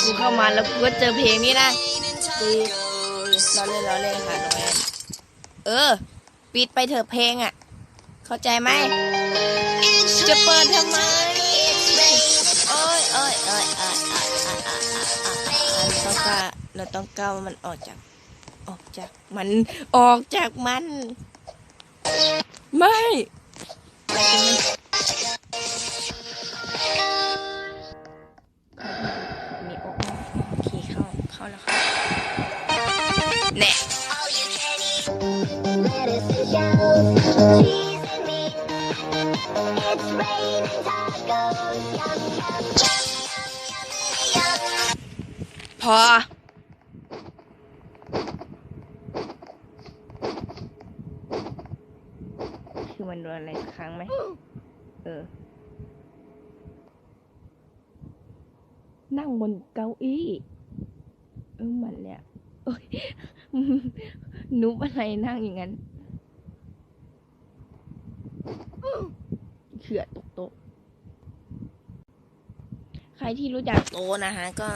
กูเข้ามาแล้วกูก็เจอเพลงนี้นะตีเราเล่นเราเล่นค่ะน้องแอนเออ ปิดไปเถอะเพลงอะ เข้าใจไหม จะเปิดทำไมโอ้ยโอ้ยโอ้ยโอ้ยเราต้องก้าเราต้องก้ามันออกจาก ออกจากมันออกจากมัน ไม่ yum, yum. พอ คือมันโดนอะไรสักครั้งไหม เออ นั่งบนเก้าอี้ เออมันเนี่ยโอ้ย นุบอะไรนั่งอย่างนั้นเขื่อตกโต๊ะใครที่รู้จักโตะนะฮะก็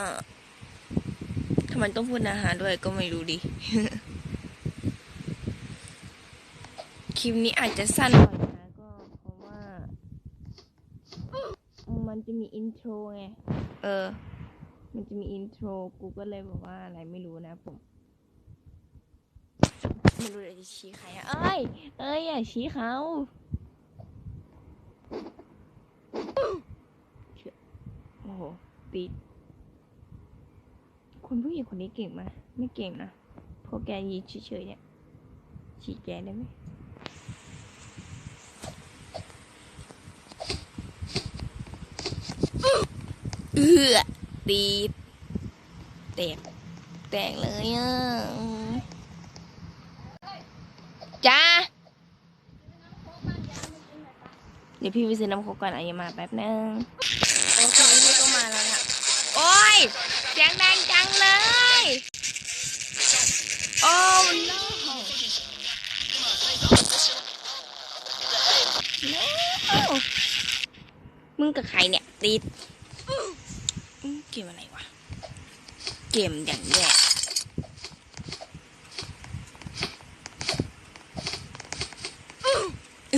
ทำไมต้องพูดอาหารด้วยก็ไม่รู้ดิคลิปนี้อาจจะสั้นหน่อยนะก็เพราะว่า มันจะมีอินโทรไง เออ มันจะมีอินโทร กูก็เลยบอกว่าอะไรไม่รู้นะผม ไม่รู้เลยจะชี้ใครอะเอ้ย เอ้ยอย่าชี้เขาโอ้โหติดคนผู้หญิงคนนี้เก่งไหมไม่เก่งนะพอแกยีเฉยๆเนี่ยฉีดแกได้ไหมเอือตีแตกแตกเลยอะ จ้าเดี๋ยวพี่ไปซื้อน้ำโคกก่อนอาอย่ามาแป๊บนึงโอเคพี่ก็มาแล้วนะโอ้ยเสียงดังจังเลย โอ้ no แล้วมึงกับใครเนี่ย ติดอืมเกมอะไรวะ เกมอย่างแย่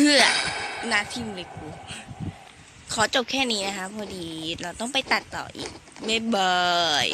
เอื้อนาทิมเลยกู ขอจบแค่นี้นะคะ พอดีเราต้องไปตัดต่ออีกบ๊ายบาย